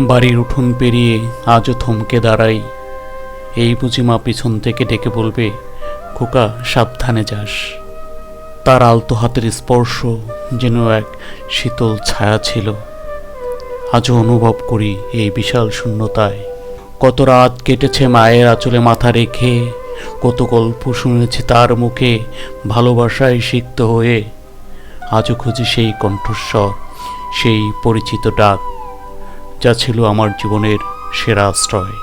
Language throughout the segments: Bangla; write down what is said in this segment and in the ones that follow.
বাড়ির উঠোন পেরিয়ে আজও থমকে দাঁড়াই। এই বুঝি মা পিছন থেকে ডেকে বলবে, খোকা, সাবধানে যাস। তার আলতো হাতের স্পর্শ যেন এক শীতল ছায়া ছিল। আজও অনুভব করি এই বিশাল শূন্যতায়। কত রাত কেটেছে মায়ের আঁচলে মাথা রেখে, কত গল্প শুনেছি তার মুখে ভালোবাসায় সিক্ত হয়ে। আজও খুঁজি সেই কণ্ঠস্বর, সেই পরিচিত ডাক। যা ছিল আমার জীবনের সেরা আশ্রয়।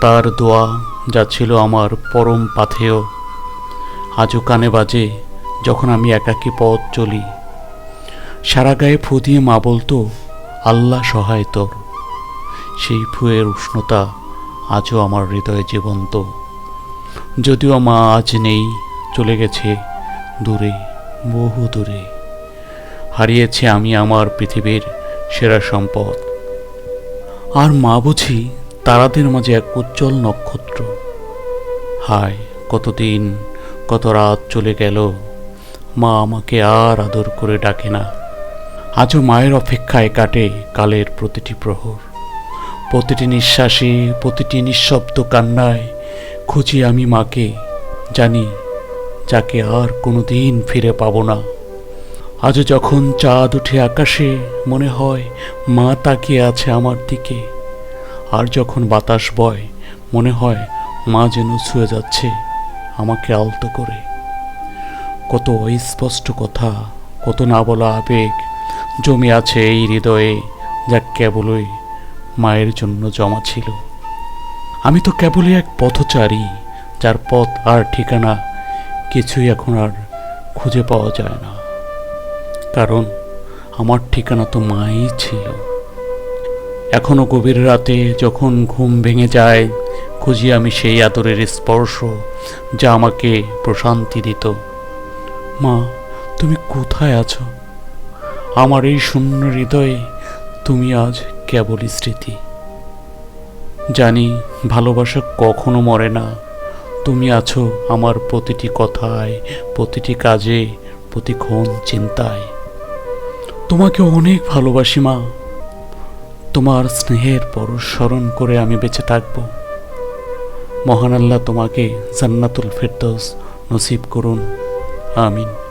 তার দোয়া যা ছিল আমার পরম পাথেয়, আজও কানে বাজে যখন আমি একাকী পথ চলি। সারা গায়ে ফু দিয়ে মা বলতো, আল্লাহ সহায় তোর। সেই ফুয়ের উষ্ণতা আজও আমার হৃদয়ে জীবন্ত। যদিও মা আজ নেই, চলে গেছে দূরে, বহু দূরে। হারিয়েছে আমি আমার পৃথিবীর সেরা সম্পদ। আর মা বুঝি তারাদের মাঝে এক উজ্জ্বল নক্ষত্র। হায়, কতদিন, কত রাত চলে গেল। মা আমাকে আর আদর করে ডাকে না। আজও মায়ের অপেক্ষায় কাটে কালের প্রতিটি প্রহর। প্রতিটি নিঃশ্বাসে, প্রতিটি নিঃশব্দ কান্নায় খুঁজি আমি মাকে, জানি যাকে আর কোনো দিন ফিরে পাবো না। আজও যখন চাঁদ উঠে আকাশে, মনে হয় মা তাকিয়ে আছে আমার দিকে। আর যখন বাতাস বয়, মনে হয় মা যেন ছুঁয়ে যাচ্ছে আমাকে আলতো করে। কত অস্পষ্ট কথা, কত না বলা আবেগ জমে আছে এই হৃদয়ে যা কেবলই মায়ের জন্য জমা ছিল। আমি তো কেবলই এক পথচারী, যার পথ আর ঠিকানা কিছুই এখন আর খুঁজে পাওয়া যায় না। কারণ আমার ঠিকানা তো মাই ছিল। এখনও গভীর রাতে যখন ঘুম ভেঙে যায়, খুঁজি আমি সেই আদরের স্পর্শ যা আমাকে প্রশান্তি দিত। মা, তুমি কোথায় আছো? আমার এই শূন্য হৃদয়ে তুমি আজ কেবলই স্মৃতি। জানি ভালোবাসা কখনো মরে না। তুমি আছো আমার প্রতিটি কথায়, প্রতিটি কাজে, প্রতিক্ষণ চিন্তায়। তোমাকে অনেক ভালোবাসি, মা। তোমার স্নেহের পরশ স্মরণ করে আমি বেঁচে থাকব। মহান আল্লাহ তোমাকে জান্নাতুল ফেরদৌস নসিব করুন। আমিন।